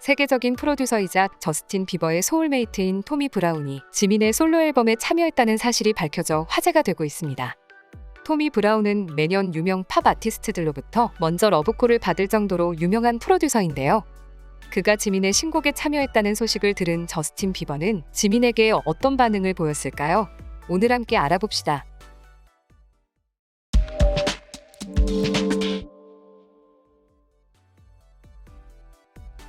세계적인 프로듀서이자 저스틴 비버의 소울메이트인 토미 브라운이 지민의 솔로 앨범에 참여했다는 사실이 밝혀져 화제가 되고 있습니다. 토미 브라운은 매년 유명 팝 아티스트들로부터 먼저 러브콜을 받을 정도로 유명한 프로듀서인데요. 그가 지민의 신곡에 참여했다는 소식을 들은 저스틴 비버는 지민에게 어떤 반응을 보였을까요? 오늘 함께 알아봅시다.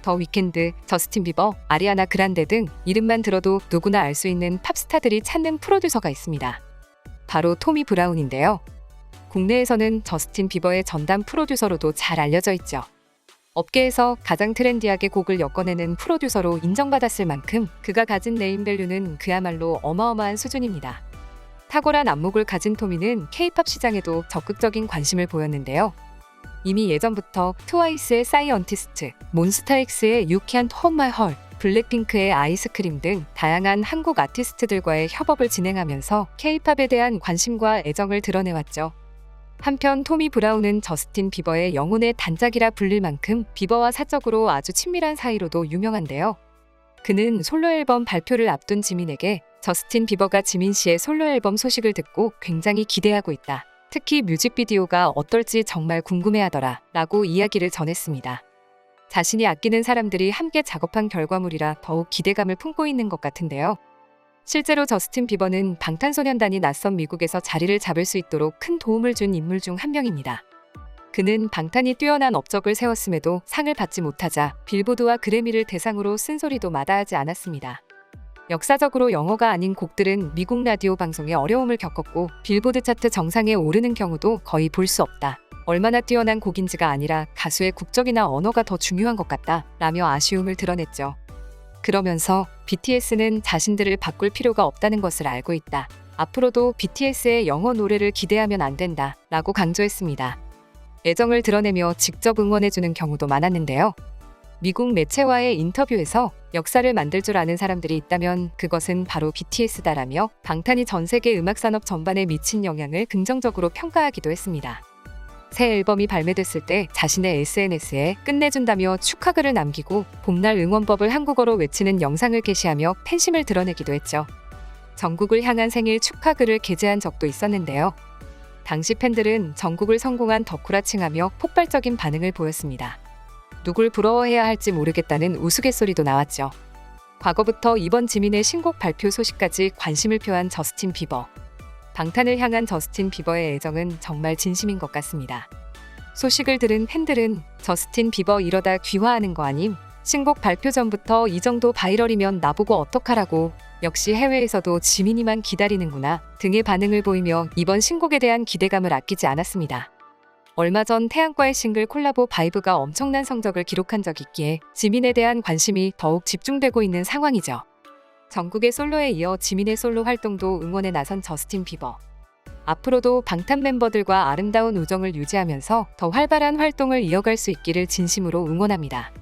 더 위켄드, 저스틴 비버, 아리아나 그란데 등 이름만 들어도 누구나 알 수 있는 팝스타들이 찾는 프로듀서가 있습니다. 바로 토미 브라운인데요. 국내에서는 저스틴 비버의 전담 프로듀서로도 잘 알려져 있죠. 업계에서 가장 트렌디하게 곡을 엮어내는 프로듀서로 인정받았을 만큼 그가 가진 네임밸류는 그야말로 어마어마한 수준입니다. 탁월한 안목을 가진 토미는 케이팝 시장에도 적극적인 관심을 보였는데요. 이미 예전부터 트와이스의 사이언티스트, 몬스타엑스의 Hold My Heart, 블랙핑크의 아이스크림 등 다양한 한국 아티스트들과의 협업을 진행하면서 케이팝에 대한 관심과 애정을 드러내왔죠. 한편 토미 브라운은 저스틴 비버의 영혼의 단짝이라 불릴 만큼 비버와 사적으로 아주 친밀한 사이로도 유명한데요. 그는 솔로 앨범 발표를 앞둔 지민에게 저스틴 비버가 지민 씨의 솔로 앨범 소식을 듣고 굉장히 기대하고 있다. 특히 뮤직비디오가 어떨지 정말 궁금해하더라. 라고 이야기를 전했습니다. 자신이 아끼는 사람들이 함께 작업한 결과물이라 더욱 기대감을 품고 있는 것 같은데요. 실제로 저스틴 비버는 방탄소년단이 낯선 미국에서 자리를 잡을 수 있도록 큰 도움을 준 인물 중 한 명입니다. 그는 방탄이 뛰어난 업적을 세웠음에도 상을 받지 못하자 빌보드와 그래미를 대상으로 쓴소리도 마다하지 않았습니다. 역사적으로 영어가 아닌 곡들은 미국 라디오 방송에 어려움을 겪었고 빌보드 차트 정상에 오르는 경우도 거의 볼 수 없다. 얼마나 뛰어난 곡인지가 아니라 가수의 국적이나 언어가 더 중요한 것 같다. 라며 아쉬움을 드러냈죠. 그러면서 BTS는 자신들을 바꿀 필요가 없다는 것을 알고 있다. 앞으로도 BTS의 영어 노래를 기대하면 안 된다. 라고 강조했습니다. 애정을 드러내며 직접 응원해주는 경우도 많았는데요. 미국 매체와의 인터뷰에서 역사를 만들 줄 아는 사람들이 있다면 그것은 바로 BTS다라며 방탄이 전 세계 음악 산업 전반에 미친 영향을 긍정적으로 평가하기도 했습니다. 새 앨범이 발매됐을 때 자신의 SNS에 끝내준다며 축하글을 남기고 봄날 응원법을 한국어로 외치는 영상을 게시하며 팬심을 드러내기도 했죠. 전국을 향한 생일 축하글을 게재한 적도 있었는데요. 당시 팬들은 전국을 성공한 덕후라 칭하며 폭발적인 반응을 보였습니다. 누굴 부러워해야 할지 모르겠다는 우스갯소리도 나왔죠. 과거부터 이번 지민의 신곡 발표 소식까지 관심을 표한 저스틴 비버. 방탄을 향한 저스틴 비버의 애정은 정말 진심인 것 같습니다. 소식을 들은 팬들은 저스틴 비버 이러다 귀화하는 거 아님? 신곡 발표 전부터 이 정도 바이럴이면 나보고 어떡하라고. 역시 해외에서도 지민이만 기다리는구나. 등의 반응을 보이며 이번 신곡에 대한 기대감을 아끼지 않았습니다. 얼마 전 태양과의 싱글 콜라보 바이브가 엄청난 성적을 기록한 적이 있기에 지민에 대한 관심이 더욱 집중되고 있는 상황이죠. 전국의 솔로에 이어 지민의 솔로 활동도 응원에 나선 저스틴 비버. 앞으로도 방탄 멤버들과 아름다운 우정을 유지하면서 더 활발한 활동을 이어갈 수 있기를 진심으로 응원합니다.